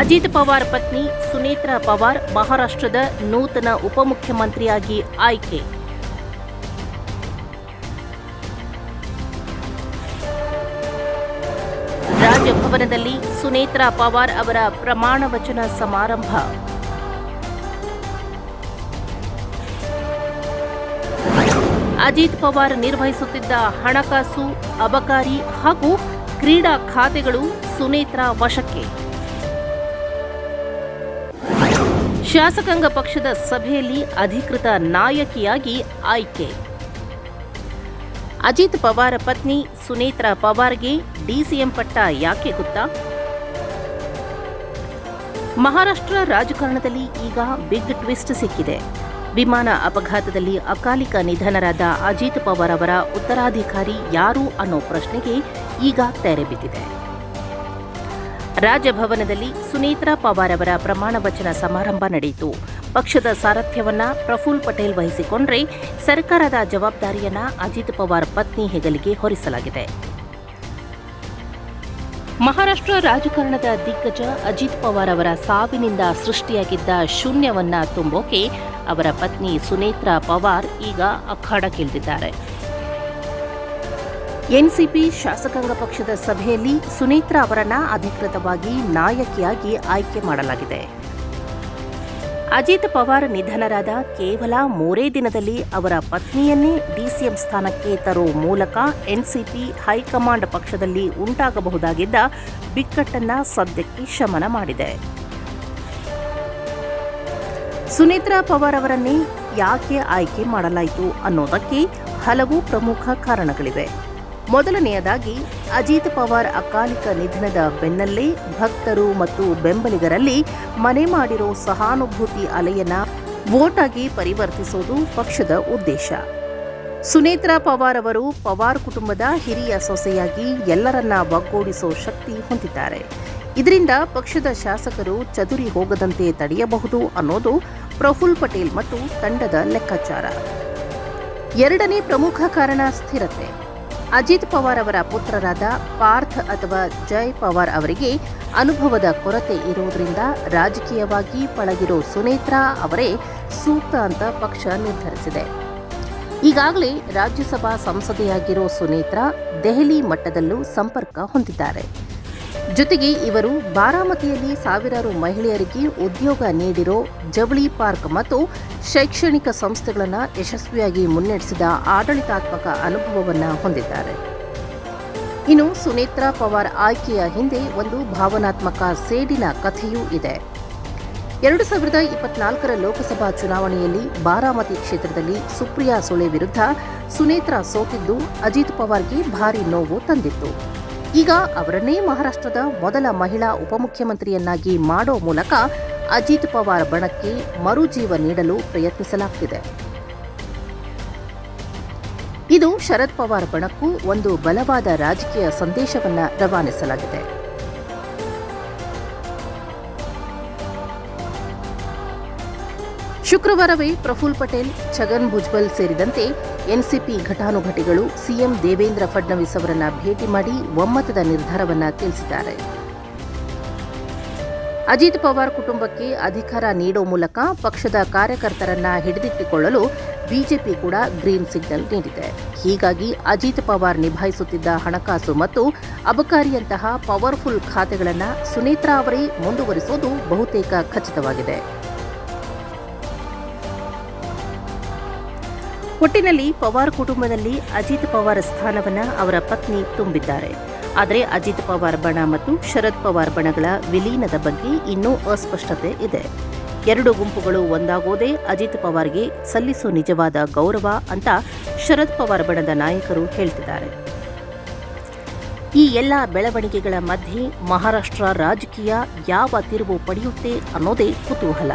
ಅಜಿತ್ ಪವಾರ್ ಪತ್ನಿ ಸುನೇತ್ರಾ ಪವಾರ್ ಮಹಾರಾಷ್ಟ್ರದ ನೂತನ ಉಪಮುಖ್ಯಮಂತ್ರಿಯಾಗಿ ಆಯ್ಕೆ. ರಾಜಭವನದಲ್ಲಿ ಸುನೇತ್ರಾ ಪವಾರ್ ಅವರ ಪ್ರಮಾಣ ವಚನ ಸಮಾರಂಭ. ಅಜಿತ್ ಪವಾರ್ ನಿರ್ವಹಿಸುತ್ತಿದ್ದ ಹಣಕಾಸು, ಅಬಕಾರಿ ಹಾಗೂ ಕ್ರೀಡಾ ಖಾತೆಗಳು ಸುನೇತ್ರಾ ವಶಕ್ಕೆ. ಶಾಸಕಾಂಗ ಪಕ್ಷದ ಸಭೆಯಲ್ಲಿ ಅಧಿಕೃತ ನಾಯಕಿಯಾಗಿ ಆಯ್ಕೆ. ಅಜಿತ್ ಪವಾರ ಪತ್ನಿ ಸುನೇತ್ರಾ ಪವಾರ್ಗೆ ಡಿಸಿಎಂ ಪಟ್ಟ ಯಾಕೆ ಗೊತ್ತಾ? ಮಹಾರಾಷ್ಟ್ರ ರಾಜಕಾರಣದಲ್ಲಿ ಈಗ ಬಿಗ್ ಟ್ವಿಸ್ಟ್ ಸಿಕ್ಕಿದೆ. ವಿಮಾನ ಅಪಘಾತದಲ್ಲಿ ಅಕಾಲಿಕ ನಿಧನರಾದ ಅಜಿತ್ ಪವಾರ್ ಅವರ ಉತ್ತರಾಧಿಕಾರಿ ಯಾರು ಅನ್ನೋ ಪ್ರಶ್ನೆಗೆ ಈಗ ತೆರೆ ಬಿದ್ದಿದೆ. ರಾಜಭವನದಲ್ಲಿ ಸುನೀತ್ರಾ ಪವಾರ್ ಅವರ ಪ್ರಮಾಣ ವಚನ ಸಮಾರಂಭ ನಡೆಯಿತು. ಪಕ್ಷದ ಸಾರಥ್ಯವನ್ನ ಪ್ರಫುಲ್ ಪಟೇಲ್ ವಹಿಸಿಕೊಂಡ್ರೆ ಸರ್ಕಾರದ ಜವಾಬ್ದಾರಿಯನ್ನ ಅಜಿತ್ ಪವಾರ್ ಪತ್ನಿ ಹೆಗಲಿಗೆ ಹೊರಿಸಲಾಗಿದೆ. ಮಹಾರಾಷ್ಟ್ರ ರಾಜಕಾರಣದ ದಿಗ್ಗಜ ಅಜಿತ್ ಪವಾರ್ ಅವರ ಸಾವಿನಿಂದ ಸೃಷ್ಟಿಯಾಗಿದ್ದ ಶೂನ್ಯವನ್ನ ತುಂಬೋಕೆ ಅವರ ಪತ್ನಿ ಸುನೇತ್ರಾ ಪವಾರ್ ಈಗ ಅಖಾಡಕ್ಕಿಳಿದಿದ್ದಾರೆ. ಎನ್ಸಿಪಿ ಶಾಸಕಾಂಗ ಪಕ್ಷದ ಸಭೆಯಲ್ಲಿ ಸುನೇತ್ರಾ ಅವರನ್ನ ಅಧಿಕೃತವಾಗಿ ನಾಯಕಿಯಾಗಿ ಆಯ್ಕೆ ಮಾಡಲಾಗಿದೆ. ಅಜಿತ್ ಪವಾರ್ ನಿಧನರಾದ ಕೇವಲ ಮೂರೇ ದಿನದಲ್ಲಿ ಅವರ ಪತ್ನಿಯನ್ನೇ ಡಿಸಿಎಂ ಸ್ಥಾನಕ್ಕೆ ತರುವ ಮೂಲಕ ಎನ್ಸಿಪಿ ಹೈಕಮಾಂಡ್ ಪಕ್ಷದಲ್ಲಿ ಉಂಟಾಗಬಹುದಾಗಿದ್ದ ಬಿಕ್ಕಟ್ಟನ್ನ ಸದ್ಯಕ್ಕೆ ಶಮನ ಮಾಡಿದೆ. ಸುನೇತ್ರಾ ಪವಾರ್ ಅವರನ್ನೇ ಯಾಕೆ ಆಯ್ಕೆ ಮಾಡಲಾಯಿತು ಅನ್ನೋದಕ್ಕೆ ಹಲವು ಪ್ರಮುಖ ಕಾರಣಗಳಿವೆ. ಮೊದಲನೆಯದಾಗಿ, ಅಜಿತ್ ಪವಾರ್ ಅಕಾಲಿಕ ನಿಧನದ ಬೆನ್ನಲ್ಲೇ ಭಕ್ತರು ಮತ್ತು ಬೆಂಬಲಿಗರಲ್ಲಿ ಮನೆ ಮಾಡಿರೋ ಸಹಾನುಭೂತಿ ಅಲೆಯನ್ನ ವೋಟಾಗಿ ಆಗಿ ಪರಿವರ್ತಿಸೋದು ಪಕ್ಷದ ಉದ್ದೇಶ. ಸುನೇತ್ರಾ ಪವಾರ್ ಅವರು ಪವಾರ್ ಕುಟುಂಬದ ಹಿರಿಯ ಸೊಸೆಯಾಗಿ ಎಲ್ಲರನ್ನ ಒಗ್ಗೂಡಿಸೋ ಶಕ್ತಿ ಹೊಂದಿದ್ದಾರೆ. ಇದರಿಂದ ಪಕ್ಷದ ಶಾಸಕರು ಚದುರಿ ಹೋಗದಂತೆ ತಡೆಯಬಹುದು ಅನ್ನೋದು ಪ್ರಫುಲ್ ಪಟೇಲ್ ಮತ್ತು ತಂಡದ ಲೆಕ್ಕಾಚಾರ. ಎರಡನೇ ಪ್ರಮುಖ ಕಾರಣ ಸ್ಥಿರತೆ. ಅಜಿತ್ ಪವಾರ್ ಅವರ ಪುತ್ರರಾದ ಪಾರ್ಥ್ ಅಥವಾ ಜಯ್ ಪವಾರ್ ಅವರಿಗೆ ಅನುಭವದ ಕೊರತೆ ಇರುವುದರಿಂದ ರಾಜಕೀಯವಾಗಿ ಪಳಗಿರೋ ಸುನೇತ್ರಾ ಅವರೇ ಸೂಕ್ತ ಅಂತ ಪಕ್ಷ ನಿರ್ಧರಿಸಿದೆ. ಈಗಾಗಲೇ ರಾಜ್ಯಸಭಾ ಸಂಸದೆಯಾಗಿರೋ ಸುನೇತ್ರಾ ದೆಹಲಿ ಮಟ್ಟದಲ್ಲೂ ಸಂಪರ್ಕ ಹೊಂದಿದ್ದಾರೆ. ಜೊತೆಗೆ ಇವರು ಬಾರಾಮತಿಯಲ್ಲಿ ಸಾವಿರಾರು ಮಹಿಳೆಯರಿಗೆ ಉದ್ಯೋಗ ನೀಡಿರೋ ಜವಳಿ ಪಾರ್ಕ್ ಮತ್ತು ಶೈಕ್ಷಣಿಕ ಸಂಸ್ಥೆಗಳನ್ನು ಯಶಸ್ವಿಯಾಗಿ ಮುನ್ನಡೆಸಿದ ಆಡಳಿತಾತ್ಮಕ ಅನುಭವವನ್ನು ಹೊಂದಿದ್ದಾರೆ. ಇನ್ನು ಸುನೇತ್ರಾ ಪವಾರ್ ಆಯ್ಕೆಯ ಹಿಂದೆ ಒಂದು ಭಾವನಾತ್ಮಕ ಸೇಡಿನ ಕಥೆಯೂ ಇದೆ. ಎರಡು ಸಾವಿರದ ಇಪ್ಪತ್ನಾಲ್ಕರ ಲೋಕಸಭಾ ಚುನಾವಣೆಯಲ್ಲಿ ಬಾರಾಮತಿ ಕ್ಷೇತ್ರದಲ್ಲಿ ಸುಪ್ರಿಯಾ ಸುಳೆ ವಿರುದ್ಧ ಸುನೇತ್ರಾ ಸೋತಿದ್ದು ಅಜಿತ್ ಪವಾರ್ಗೆ ಭಾರಿ ನೋವು ತಂದಿತ್ತು. ಈಗ ಅವರನ್ನೇ ಮಹಾರಾಷ್ಟ್ರದ ಮೊದಲ ಮಹಿಳಾ ಉಪಮುಖ್ಯಮಂತ್ರಿಯನ್ನಾಗಿ ಮಾಡೋ ಮೂಲಕ ಅಜಿತ್ ಪವಾರ್ ಬಣಕ್ಕೆ ಮರುಜೀವ ನೀಡಲು ಪ್ರಯತ್ನಿಸಲಾಗ್ತಿದೆ. ಇದು ಶರದ್ ಪವಾರ್ ಬಣಕ್ಕೂ ಒಂದು ಬಲವಾದ ರಾಜಕೀಯ ಸಂದೇಶವನ್ನು ರವಾನಿಸಲಾಗಿದೆ. ಶುಕ್ರವಾರವೇ ಪ್ರಫುಲ್ ಪಟೇಲ್, ಛಗನ್ ಭುಜ್ಬಲ್ ಸೇರಿದಂತೆ ಎನ್ಸಿಪಿ ಘಟಾನುಘಟಿಗಳು ಸಿಎಂ ದೇವೇಂದ್ರ ಫಡ್ನವೀಸ್ ಅವರನ್ನ ಭೇಟಿ ಮಾಡಿ ಒಮ್ಮತದ ನಿರ್ಧಾರವನ್ನ ತಿಳಿಸಿದ್ದಾರೆ. ಅಜಿತ್ ಪವಾರ್ ಕುಟುಂಬಕ್ಕೆ ಅಧಿಕಾರ ನೀಡೋ ಮೂಲಕ ಪಕ್ಷದ ಕಾರ್ಯಕರ್ತರನ್ನ ಹಿಡಿದಿಟ್ಟುಕೊಳ್ಳಲು ಬಿಜೆಪಿ ಕೂಡ ಗ್ರೀನ್ ಸಿಗ್ನಲ್ ನೀಡಿದೆ. ಹೀಗಾಗಿ ಅಜಿತ್ ಪವಾರ್ ನಿಭಾಯಿಸುತ್ತಿದ್ದ ಹಣಕಾಸು ಮತ್ತು ಅಬಕಾರಿಯಂತಹ ಪವರ್ಫುಲ್ ಖಾತೆಗಳನ್ನು ಸುನೇತ್ರಾ ಅವರೇ ಮುಂದುವರಿಸುವುದು ಬಹುತೇಕ ಖಚಿತವಾಗಿದೆ. ಒಟ್ಟಿನಲ್ಲಿ ಪವಾರ್ ಕುಟುಂಬದಲ್ಲಿ ಅಜಿತ್ ಪವಾರ್ ಸ್ಥಾನವನ್ನ ಅವರ ಪತ್ನಿ ತುಂಬಿದ್ದಾರೆ. ಆದರೆ ಅಜಿತ್ ಪವಾರ್ ಬಣ ಮತ್ತು ಶರದ್ ಪವಾರ್ ಬಣಗಳ ವಿಲೀನದ ಬಗ್ಗೆ ಇನ್ನೂ ಅಸ್ಪಷ್ಟತೆ ಇದೆ. ಎರಡು ಗುಂಪುಗಳು ಒಂದಾಗೋದೇ ಅಜಿತ್ ಪವಾರ್ಗೆ ಸಲ್ಲಿಸೋ ನಿಜವಾದ ಗೌರವ ಅಂತ ಶರದ್ ಪವಾರ್ ಬಣದ ನಾಯಕರು ಹೇಳ್ತಿದ್ದಾರೆ. ಈ ಎಲ್ಲ ಬೆಳವಣಿಗೆಗಳ ಮಧ್ಯೆ ಮಹಾರಾಷ್ಟ್ರ ರಾಜಕೀಯ ಯಾವ ತಿರುವು ಪಡೆಯುತ್ತೆ ಅನ್ನೋದೇ ಕುತೂಹಲ.